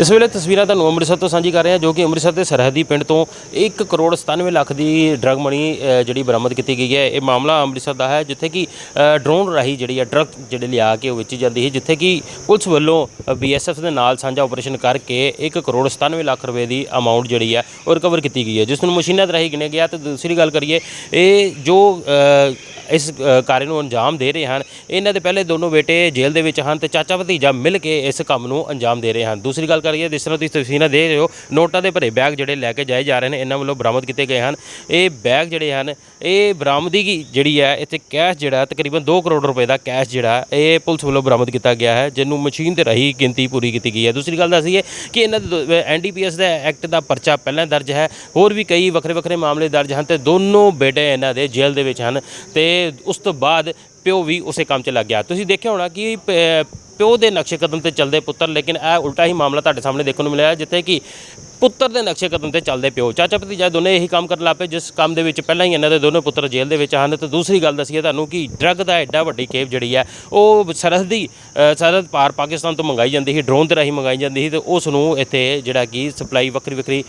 ਇਸ ਵੇਲੇ ਤਸਵੀਰਾਂ ਤੁਹਾਨੂੰ ਅੰਮ੍ਰਿਤਸਰ ਤੋਂ ਸਾਂਝੀ ਕਰ ਰਹੇ ਹਾਂ ਜੋ ਕਿ ਅੰਮ੍ਰਿਤਸਰ ਦੇ ਸਰਹੱਦੀ ਪਿੰਡ ਤੋਂ 1 ਕਰੋੜ 97 ਲੱਖ ਦੀ ਡਰਗ ਮਣੀ ਜਿਹੜੀ ਬਰਾਮਦ ਕੀਤੀ ਗਈ ਹੈ। ਇਹ ਮਾਮਲਾ ਅੰਮ੍ਰਿਤਸਰ ਦਾ ਹੈ ਜਿੱਥੇ ਕਿ ਡਰੋਨ ਰਾਹੀਂ ਜਿਹੜੀ ਹੈ ਡਰਗ ਜਿਹੜੇ ਲਿਆ ਕੇ ਉਹ ਵੇਚੀ ਜਾਂਦੀ ਹੈ ਜਿੱਥੇ ਕਿ ਪੁਲਿਸ ਵੱਲੋਂ ਬੀਐਸਐਫ ਦੇ ਨਾਲ ਸਾਂਝਾ ਆਪਰੇਸ਼ਨ ਕਰਕੇ 1 ਕਰੋੜ 97 ਲੱਖ ਰੁਪਏ ਦੀ ਅਮਾਉਂਟ ਜਿਹੜੀ ਹੈ ਉਹ ਰਿਕਵਰ ਕੀਤੀ ਗਈ ਹੈ। ਜਿਸ ਨੂੰ ਮਸ਼ੀਨਾਂ ਦੇ ਰਾਹੀਂ ਗਿਣਿਆ ਗਿਆ ਤੇ ਦੂਸਰੀ ਗੱਲ ਕਰੀਏ ਇਹ ਜੋ ਇਸ ਅ, ਕਾਰਜ ਨੂੰ ਅੰਜਾਮ ਦੇ ਰਹੇ ਹਨ ਇਹਨਾਂ ਦੇ ਪਹਿਲੇ ਦੋਨੋਂ ਬੇਟੇ ਜੇਲ੍ਹ ਦੇ ਵਿੱਚ ਹਨ ਤੇ ਚਾਚਾ ਭਤੀਜਾ ਮਿਲ ਕੇ ਇਸ ਕੰਮ ਨੂੰ ਅੰਜਾਮ ਦੇ ਰਹੇ ਹਨ। ਦੂਸਰੀ ਗੱਲ ਕਰੀਏ ਜਿਸ ਤਰ੍ਹਾਂ ਤੁਸੀਂ ਤਸਵੀਰਾਂ ਦੇਖ ਰਹੇ ਹੋ, ਨੋਟਾਂ ਦੇ ਭਰੇ ਬੈਗ ਜਿਹੜੇ ਲੈ ਕੇ ਜਾਏ ਜਾ ਰਹੇ ਨੇ, ਇਹਨਾਂ ਵੱਲੋਂ ਬਰਾਮਦ ਕੀਤੇ ਗਏ ਹਨ। ਇਹ ਬੈਗ ਜਿਹੜੇ ਹਨ, ਇਹ ਬਰਾਮਦਗੀ ਜਿਹੜੀ ਹੈ, ਇੱਥੇ ਕੈਸ਼ ਜਿਹੜਾ ਤਕਰੀਬਨ 2 ਕਰੋੜ ਰੁਪਏ ਦਾ ਕੈਸ਼ ਜਿਹੜਾ ਇਹ ਪੁਲਿਸ ਵੱਲੋਂ ਬਰਾਮਦ ਕੀਤਾ ਗਿਆ ਹੈ, ਜਿਹਨੂੰ ਮਸ਼ੀਨ ਤੇ ਰਹੀ ਗਿਣਤੀ ਪੂਰੀ ਕੀਤੀ ਗਈ ਹੈ। ਦੂਸਰੀ ਗੱਲ ਦੱਸੀਏ ਕਿ ਇਹਨਾਂ ਦੇ ਐਨਡੀਪੀਐਸ ਦਾ ਐਕਟ ਦਾ ਪਰਚਾ ਪਹਿਲਾਂ ਦਰਜ ਹੈ, ਹੋਰ ਵੀ ਕਈ ਵੱਖਰੇ ਵੱਖਰੇ ਮਾਮਲੇ ਦਰਜ ਹਨ ਤੇ ਦੋਨੋਂ ਬੇਟੇ ਇਹਨਾਂ ਦੇ ਜੇਲ੍ਹ ਦੇ ਵਿੱਚ ਹਨ ਤੇ ਉਸ ਤੋਂ ਬਾਅਦ ਪਿਓ ਵੀ ਉਸੇ ਕੰਮ 'ਚ ਲੱਗ ਗਿਆ। ਤੁਸੀਂ ਦੇਖਿਆ ਹੋਣਾ ਕਿ ਪਿਓ ਦੇ ਨਕਸ਼ੇ ਕਦਮ ਤੇ ਚੱਲਦੇ ਪੁੱਤਰ, ਲੇਕਿਨ ਇਹ ਉਲਟਾ ਹੀ ਮਾਮਲਾ ਤੁਹਾਡੇ ਸਾਹਮਣੇ ਦੇਖਣ ਨੂੰ ਮਿਲਿਆ, ਜਿੱਥੇ ਕਿ ਪੁੱਤਰ ਦੇ ਨਕਸ਼ੇ ਕਦਮ ਤੇ ਚੱਲਦੇ ਪਿਓ। ਚਾਚਾ ਭਤੀਜਾ ਦੋਨੇ ਇਹੀ ਕੰਮ ਕਰਨ ਲੱਪੇ ਜਿਸ ਕੰਮ ਦੇ ਵਿੱਚ ਪਹਿਲਾਂ ਹੀ ਇਹਨਾਂ ਦੇ ਦੋਨੋਂ ਪੁੱਤਰ ਜੇਲ੍ਹ ਦੇ ਵਿੱਚ ਹਨ। ਤੇ ਦੂਸਰੀ ਗੱਲ ਦੱਸੀਏ ਤੁਹਾਨੂੰ ਕਿ ਡਰੱਗ ਦਾ ਐਡਾ ਵੱਡੀ ਖੇਪ ਜਿਹੜੀ ਹੈ ਉਹ ਸਰਹੱਦੀ ਅ, ਸਰਹੱਦ ਪਾਰ ਪਾਕਿਸਤਾਨ ਤੋਂ ਮੰਗਾਈ ਜਾਂਦੀ ਸੀ ਡਰੋਨ ਦੇ ਰਾਹੀਂ ਮੰਗਾਈ ਜਾਂਦੀ ਸੀ ਤੇ ਉਸ ਨੂੰ ਇੱਥੇ ਜਿਹੜਾ ਕਿ ਸਪਲਾਈ ਵੱਖਰੀ ਵੱਖਰੀ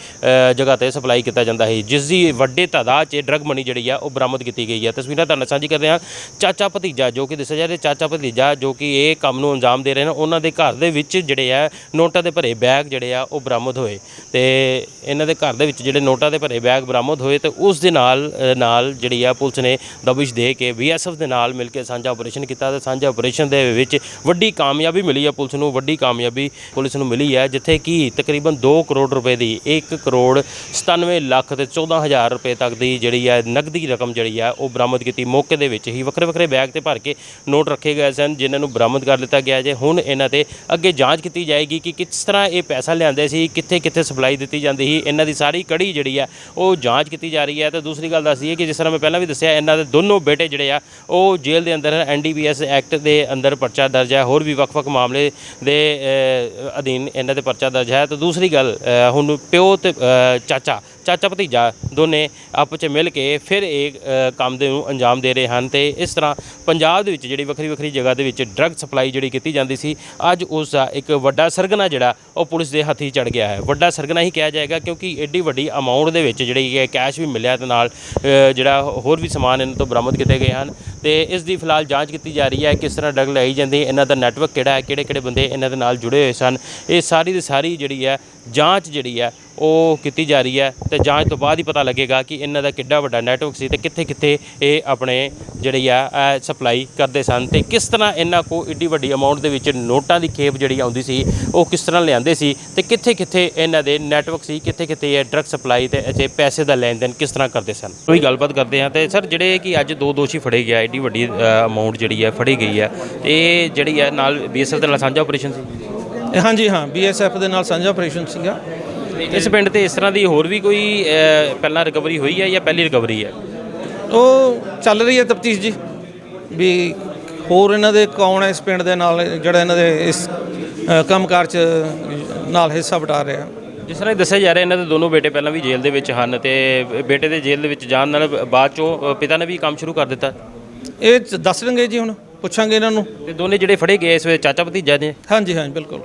ਜਗ੍ਹਾ ਤੇ ਸਪਲਾਈ ਕੀਤਾ ਜਾਂਦਾ ਸੀ। ਜਿਸ ਦੀ ਵੱਡੇ ਤਾਦਾਦ 'ਚ ਡਰੱਗ ਮਨੀ ਜਿਹੜੀ ਆ ਉਹ ਬਰਾਮਦ ਕੀਤੀ ਗਈ ਹੈ। ਤਸਵੀਰਾਂ ਤੁਹਾਨੂੰ ਸਾਂਝੀ ਕਰਦੇ ਹਾਂ ਚਾਚਾ ਭਤੀਜਾ ਜੋ ਕਿ ਦੱਸਿਆ ਜਾ ਰਿਹਾ ਚਾਚਾ ਭਤੀਜਾ ਜੋ ਕਿ ਇਹ ਕੰਮ ਨੂੰ ਅੰਜਾਮ ਦੇ ਰਹੇ ਨੇ ਉਹਨਾਂ ਦੇ ਘਰ ਦੇ ਵਿੱਚ ਜਿਹੜੇ ਆ ਨੋਟਾਂ ਦੇ ਭਰੇ ਬੈਗ ਜਿਹੜੇ ਆ ਉਹ ਬਰਾਮਦ ਹੋਏ। ਤੇ ਇਹਨਾਂ ਦੇ ਘਰ ਦੇ ਵਿੱਚ ਜਿਹੜੇ ਨੋਟਾਂ ਦੇ ਭਰੇ ਬੈਗ ਬਰਾਮਦ ਹੋਏ ਤੇ ਉਸ ਦੇ ਨਾਲ ਨਾਲ ਜਿਹੜੀ ਆ ਪੁਲਿਸ ਨੇ ਦਬਿਸ਼ ਦੇ ਕੇ ਬੀਐਸਐਫ ਦੇ ਨਾਲ ਮਿਲ ਕੇ ਸਾਂਝਾ ਆਪਰੇਸ਼ਨ ਕੀਤਾ ਤੇ ਸਾਂਝਾ ਆਪਰੇਸ਼ਨ ਦੇ ਵਿੱਚ ਵੱਡੀ ਕਾਮਯਾਬੀ ਮਿਲੀ ਹੈ ਪੁਲਿਸ ਨੂੰ, ਵੱਡੀ ਕਾਮਯਾਬੀ ਪੁਲਿਸ ਨੂੰ ਮਿਲੀ ਹੈ ਜਿੱਥੇ ਕਿ ਤਕਰੀਬਨ 2 ਕਰੋੜ ਰੁਪਏ ਦੀ 1 ਕਰੋੜ 97 ਲੱਖ ਤੇ 14000 ਰੁਪਏ ਤੱਕ ਦੀ ਜਿਹੜੀ ਹੈ ਨਕਦੀ ਰਕਮ ਜਿਹੜੀ ਹੈ ਉਹ ਬਰਾਮਦ ਕੀਤੀ। ਮੌਕੇ ਦੇ ਵਿੱਚ ਹੀ ਵੱਖਰੇ ਵੱਖਰੇ ਬੈਗ ਤੇ ਭਰ ਕੇ ਨੋਟ ਰੱਖੇ ਗਏ ਸਨ, ਜਿਨ੍ਹਾਂ ਨੂੰ ਬਰਾਮਦ ਕਰ ਲਿੱਤਾ ਗਿਆ ਜੇ। ਹੁਣ ਇਹਨਾਂ ਤੇ ਅੱਗੇ ਜਾਂਚ ਕੀਤੀ ਜਾਏਗੀ ਕਿ ਕਿਸ ਤਰ੍ਹਾਂ ਇਹ ਪੈਸਾ ਲਿਆਂਦੇ ਸੀ ਕਿੱਥੇ ਕਿੱਥੇ ਸਪਲਾਈ ਦਿੱਤੀ ਜਾਂਦੀ ਸੀ, ਇਹਨਾਂ ਦੀ ਸਾਰੀ ਕੜੀ ਜਿਹੜੀ ਆ, ਉਹ ਜਾਂਚ ਕੀਤੀ ਜਾ ਰਹੀ ਹੈ ਤੇ ਦੂਸਰੀ ਗੱਲ ਦੱਸਦੀ ਹੈ ਕਿ ਜਿਸ ਤਰ੍ਹਾਂ ਮੈਂ ਪਹਿਲਾਂ ਵੀ ਦੱਸਿਆ, ਇਹਨਾਂ ਦੇ ਦੋਨੋਂ ਬੇਟੇ ਜਿਹੜੇ ਆ, ਉਹ ਜੇਲ੍ਹ ਦੇ ਅੰਦਰ ਐਨਡੀਪੀਐਸ ਐਕਟ ਦੇ ਅੰਦਰ ਪਰਚਾ ਦਰਜ ਹੈ, ਹੋਰ ਵੀ ਵੱਖ-ਵੱਖ ਮਾਮਲੇ ਦੇ ਅਧੀਨ ਇਹਨਾਂ ਦੇ ਪਰਚਾ ਦਰਜ ਹੈ। ਤੇ ਦੂਸਰੀ ਗੱਲ ਹੁਣ ਪਿਓ ਤੇ ਚਾਚਾ ਚਾਚਾ ਭਤੀਜਾ ਦੋਨੇ ਆਪਸ ਵਿੱਚ ਮਿਲ ਕੇ ਫਿਰ ਇਹ ਕੰਮ ਦੇ ਨੂੰ ਅੰਜਾਮ ਦੇ ਰਹੇ ਹਨ ਤੇ ਇਸ ਤਰ੍ਹਾਂ ਪੰਜਾਬ ਦੇ ਵਿੱਚ ਜਿਹੜੀ ਵੱਖਰੀ ਵੱਖਰੀ ਜਗ੍ਹਾ ਦੇ ਵਿੱਚ ਡਰੱਗ ਸਪਲਾਈ ਜਿਹੜੀ ਕੀਤੀ ਜਾਂਦੀ ਸੀ, ਅੱਜ ਉਸ ਦਾ ਇੱਕ ਵੱਡਾ ਸਰਗਨਾ ਜਿਹੜਾ, ਉਹ ਪੁਲਿਸ ਦੇ ਹੱਥੀ ਚੜ ਗਿਆ ਹੈ। ਵੱਡਾ ਸਰਗਨਾ ਹੀ ਕਿਹਾ ਜਾਏਗਾ ਕਿਉਂਕਿ ਐਡੀ ਵੱਡੀ ਅਮਾਉਂਟ ਦੇ ਵਿੱਚ ਜਿਹੜੀ ਹੈ ਕੈਸ਼ ਵੀ ਮਿਲਿਆ ਤੇ ਨਾਲ ਜਿਹੜਾ ਹੋਰ ਵੀ ਸਮਾਨ ਇਹਨਾਂ ਤੋਂ ਬਰਾਮਦ ਕੀਤੇ ਗਏ ਹਨ। ਤੇ ਇਸ ਦੀ ਫਿਲਹਾਲ ਜਾਂਚ ਕੀਤੀ ਜਾ ਰਹੀ ਹੈ ਕਿਸ ਤਰ੍ਹਾਂ ਡਰੱਗ ਲਈ ਜਾਂਦੀ, ਇਹਨਾਂ ਦਾ ਨੈਟਵਰਕ ਕਿਹੜਾ ਹੈ ਕਿਹੜੇ ਕਿਹੜੇ ਬੰਦੇ ਇਹਨਾਂ ਦੇ ਨਾਲ ਜੁੜੇ ਹੋਏ ਸਨ। ਇਹ ਸਾਰੀ ਦੀ ਸਾਰੀ ਜਿਹੜੀ ਹੈ ਜਾਂਚ ਜਿਹੜੀ ਹੈ ਉਹ ਕੀਤੀ ਜਾ ਰਹੀ ਹੈ ਤੇ ਜਾਂਚ ਤੋਂ ਬਾਅਦ ਹੀ ਪਤਾ ਲੱਗੇਗਾ ਕਿ ਇਹਨਾਂ ਦਾ ਕਿੱਡਾ ਵੱਡਾ ਨੈਟਵਰਕ ਸੀ ਤੇ ਕਿੱਥੇ ਕਿੱਥੇ ਇਹ ਆਪਣੇ ਜਿਹੜੀ ਆ ਸਪਲਾਈ ਕਰਦੇ ਸਨ ਤੇ ਕਿਸ ਤਰ੍ਹਾਂ ਇਹਨਾਂ ਕੋ ਏਡੀ ਵੱਡੀ ਅਮਾਉਂਟ ਦੇ ਵਿੱਚ ਨੋਟਾਂ ਦੀ ਖੇਪ ਜਿਹੜੀ ਆਉਂਦੀ ਸੀ ਉਹ ਕਿਸ ਤਰ੍ਹਾਂ ਲਿਆਂਦੇ ਸੀ ਤੇ ਕਿੱਥੇ ਕਿੱਥੇ ਇਹਨਾਂ ਦੇ ਨੈਟਵਰਕ ਸੀ ਕਿੱਥੇ ਕਿੱਥੇ ਇਹ ਡਰੱਗ ਸਪਲਾਈ ਤੇ ਅਜੇ ਪੈਸੇ ਦਾ ਲੈਣ ਦੇਣ ਕਿਸ ਤਰ੍ਹਾਂ ਕਰਦੇ ਸਨ? ਕੋਈ ਗੱਲਬਾਤ ਕਰਦੇ ਹਾਂ ਤੇ ਸਰ ਜਿਹੜੇ ਕਿ ਅੱਜ ਦੋ ਦੋਸ਼ੀ ਫੜੇ ਗਿਆ ਏਡੀ ਵੱਡੀ ਅਮਾਉਂਟ ਜਿਹੜੀ ਹੈ ਫੜੀ ਗਈ ਹੈ ਤੇ ਇਹ ਜਿਹੜੀ ਹੈ ਨਾਲ ਬੀਐਸਐਫ ਦੇ ਨਾਲ ਸਾਂਝਾ ਆਪਰੇਸ਼ਨ ਸੀ? ਇਹ ਹਾਂਜੀ ਹਾਂ ਬੀਐਸਐਫ ਦੇ ਨਾਲ ਸਾਂਝਾ ਆਪਰੇਸ਼ਨ ਸੀਗਾ। ਇਸ ਪਿੰਡ ਤੇ ਇਸ ਤਰ੍ਹਾਂ ਦੀ ਹੋਰ ਵੀ ਕੋਈ ਪਹਿਲਾਂ ਰਿਕਵਰੀ ਹੋਈ ਹੈ ਜਾਂ ਪਹਿਲੀ ਰਿਕਵਰੀ ਹੈ? ਉਹ ਚੱਲ ਰਹੀ ਹੈ ਤਫਤੀਸ਼ ਜੀ ਵੀ ਹੋਰ ਇਹਨਾਂ ਦੇ ਕੌਣ ਹੈ ਇਸ ਪਿੰਡ ਦੇ ਨਾਲ ਜਿਹੜਾ ਇਹਨਾਂ ਦੇ ਇਸ ਕੰਮਕਾਰ ਚ ਨਾਲ ਹਿੱਸਾ ਵਟਾ ਰਿਹਾ ਜਿਸ ਤਰ੍ਹਾਂ ਦੱਸਿਆ ਜਾ ਰਿਹਾ ਇਹਨਾਂ ਦੇ ਦੋਨੋਂ ਬੇਟੇ ਪਹਿਲਾਂ ਵੀ ਜੇਲ੍ਹ ਦੇ ਵਿੱਚ ਹਨ ਤੇ ਬੇਟੇ ਦੇ ਜੇਲ੍ਹ ਦੇ ਵਿੱਚ ਜਾਣ ਨਾਲ ਬਾਅਦ ਚੋਂ ਪਿਤਾ ਨੇ ਵੀ ਕੰਮ ਸ਼ੁਰੂ ਕਰ ਦਿੱਤਾ। ਇਹ ਦੱਸ ਦੇਣਗੇ ਜੀ ਹੁਣ ਪੁੱਛਾਂਗੇ ਇਹਨਾਂ ਨੂੰ। ਤੇ ਦੋਨੇ ਜਿਹੜੇ ਫੜੇ ਗਏ ਇਸ ਵੇਲੇ ਚਾਚਾ ਭਤੀਜਾ ਨੇ? ਹਾਂਜੀ ਹਾਂਜੀ ਬਿਲਕੁਲ।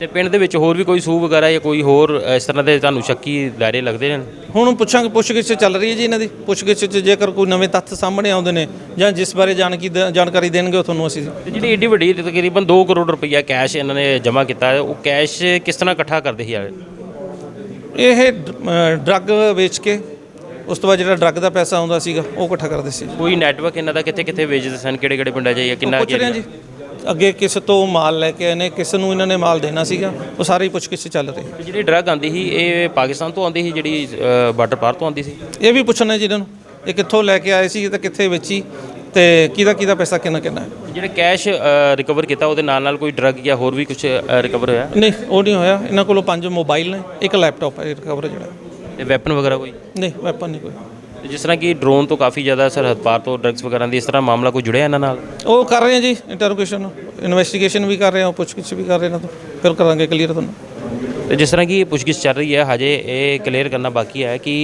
ਤੇ ਪਿੰਡ ਦੇ ਵਿੱਚ ਹੋਰ ਵੀ ਕੋਈ ਸੂ ਵਗੈਰਾ ਜਾਂ ਕੋਈ ਹੋਰ ਇਸ ਤਰ੍ਹਾਂ ਦੇ ਤੁਹਾਨੂੰ ਸ਼ੱਕੀ ਦਾਇਰੇ ਲੱਗਦੇ ਨੇ? ਹੁਣ ਪੁੱਛਾਂਗੇ ਪੁੱਛਗਿੱਛ ਚੱਲ ਰਹੀ ਹੈ ਜੀ ਇਹਨਾਂ ਦੀ। ਪੁੱਛਗਿੱਛ ਚ ਜੇਕਰ ਕੋਈ ਨਵੇਂ ਤੱਥ ਸਾਹਮਣੇ ਆਉਂਦੇ ਨੇ ਜਾਂ ਜਿਸ ਬਾਰੇ ਜਾਣਕੀ ਜਾਣਕਾਰੀ ਦੇਣਗੇ ਉਹ ਤੁਹਾਨੂੰ ਅਸੀਂ ਤੇ ਜਿਹੜੀ ਏਡੀ ਵੱਡੀ ਤਕਰੀਬਨ 2 ਕਰੋੜ ਰੁਪਈਆ ਕੈਸ਼ ਇਹਨਾਂ ਨੇ ਜਮ੍ਹਾਂ ਕੀਤਾ ਹੈ, ਉਹ ਕੈਸ਼ ਕਿਸ ਤਰ੍ਹਾਂ ਇਕੱਠਾ ਕਰਦੇ ਸੀ ਯਾਰ? ਇਹ ਡਰੱਗ ਵੇਚ ਕੇ ਉਸ ਤੋਂ ਬਾਅਦ ਜਿਹੜਾ ਡਰੱਗ ਦਾ ਪੈਸਾ ਆਉਂਦਾ ਸੀਗਾ ਉਹ ਇਕੱਠਾ ਕਰਦੇ ਸੀ ਕੋਈ ਨੈਟਵਰਕ ਇਹਨਾਂ ਦਾ ਕਿੱਥੇ ਕਿੱਥੇ ਵੇਚਦੇ ਸਨ ਕਿਹੜੇ ਕਿਹੜੇ ਪਿੰਡਾਂ 'ਚ ਜਾਂ ਕਿੰਨਾ ਪੁੱਛ ਰਹੇ ਜੀ। ਅੱਗੇ ਕਿਸ ਤੋਂ ਮਾਲ ਲੈ ਕੇ ਆਏ ਨੇ ਕਿਸ ਨੂੰ ਇਹਨਾਂ ਨੇ ਮਾਲ ਦੇਣਾ ਸੀਗਾ ਉਹ ਸਾਰੀ ਪੁੱਛਗਿੱਛ ਚੱਲ ਰਹੀ। ਜਿਹੜੀ ਡਰੱਗ ਆਂਦੀ ਸੀ ਇਹ ਪਾਕਿਸਤਾਨ ਤੋਂ ਆਉਂਦੀ ਸੀ ਜਿਹੜੀ ਬਾਰਡਰ ਪਾਰ ਤੋਂ ਆਉਂਦੀ ਸੀ? ਇਹ ਵੀ ਪੁੱਛਣਾ ਜੀ ਇਹਨਾਂ ਨੂੰ ਇਹ ਕਿੱਥੋਂ ਲੈ ਕੇ ਆਏ ਸੀ ਤੇ ਕਿੱਥੇ ਵੇਚੀ ਤੇ ਕਿਹਦਾ ਕਿਹਦਾ ਪੈਸਾ ਕਿੰਨਾ ਕਿੰਨਾ ਹੈ। ਜਿਹੜੇ ਕੈਸ਼ ਰਿਕਵਰ ਕੀਤਾ ਉਹਦੇ ਨਾਲ ਨਾਲ ਕੋਈ ਡਰੱਗ ਜਾਂ ਹੋਰ ਵੀ ਕੁਝ ਰਿਕਵਰ ਹੋਇਆ? ਨਹੀਂ ਉਹ ਨਹੀਂ ਹੋਇਆ ਇਹਨਾਂ ਕੋਲੋਂ ਪੰਜ ਮੋਬਾਈਲ ਨੇ ਇੱਕ ਲੈਪਟਾਪ ਹੈ ਰਿਕਵਰ ਜਿਹੜਾ। ਤੇ ਵੈਪਨ ਵਗੈਰਾ ਕੋਈ? ਨਹੀਂ ਵੈਪਨ ਨਹੀਂ ਕੋਈ। ਜਿਸ ਤਰ੍ਹਾਂ ਕਿ ਡਰੋਨ ਤੋਂ ਕਾਫੀ ਜ਼ਿਆਦਾ ਸਰਹੱਦ ਪਾਰ ਤੋਂ ਡਰੱਗਸ ਵਗੈਰਾ ਦੀ ਇਸ ਤਰ੍ਹਾਂ ਮਾਮਲਾ ਕੋਈ ਜੁੜਿਆ ਇਹਨਾਂ ਨਾਲ? ਉਹ ਕਰ ਰਹੇ ਹਾਂ ਜੀ ਇੰਟਰੋਗੇਸ਼ਨ ਇਨਵੈਸਟੀਗੇਸ਼ਨ ਵੀ ਕਰ ਰਹੇ ਹਾਂ ਪੁੱਛਗਿੱਛ ਵੀ ਕਰ ਰਹੇ ਇਹਨਾਂ ਤੋਂ। ਫਿਰ ਕਰਾਂਗੇ ਕਲੀਅਰ ਤੁਹਾਨੂੰ। ਤੇ ਜਿਸ ਤਰ੍ਹਾਂ ਕਿ ਇਹ ਪੁੱਛਗਿੱਛ ਚੱਲ ਰਹੀ ਹੈ ਹਜੇ ਇਹ ਕਲੀਅਰ ਕਰਨਾ ਬਾਕੀ ਹੈ ਕਿ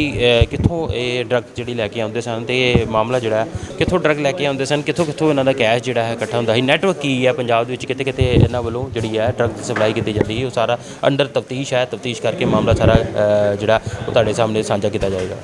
ਕਿੱਥੋਂ ਇਹ ਡਰੱਗ ਜਿਹੜੀ ਲੈ ਕੇ ਆਉਂਦੇ ਸਨ ਤੇ ਇਹ ਮਾਮਲਾ ਜਿਹੜਾ ਹੈ, ਕਿੱਥੋਂ ਡਰੱਗ ਲੈ ਕੇ ਆਉਂਦੇ ਸਨ ਕਿੱਥੋਂ ਕਿੱਥੋਂ ਇਹਨਾਂ ਦਾ ਕੈਸ਼ ਜਿਹੜਾ ਹੈ ਇਕੱਠਾ ਹੁੰਦਾ ਸੀ? ਨੈਟਵਰਕ ਕੀ ਹੈ ਪੰਜਾਬ ਦੇ ਵਿੱਚ? ਕਿਤੇ ਕਿਤੇ ਇਹਨਾਂ ਵੱਲੋਂ ਜਿਹੜੀ ਹੈ ਡਰੱਗ ਦੀ ਸਪਲਾਈ ਕੀਤੀ ਜਾਂਦੀ ਹੈ। ਉਹ ਸਾਰਾ ਅੰਡਰ ਤਫਤੀਸ਼ ਹੈ ਤਫਤੀਸ਼ ਕਰਕੇ ਮਾਮਲਾ ਸਾਰਾ ਜਿਹੜਾ ਉਹ ਤੁਹਾਡੇ ਸਾਹਮਣੇ ਸਾਂਝਾ ਕੀਤਾ ਜਾਏਗਾ।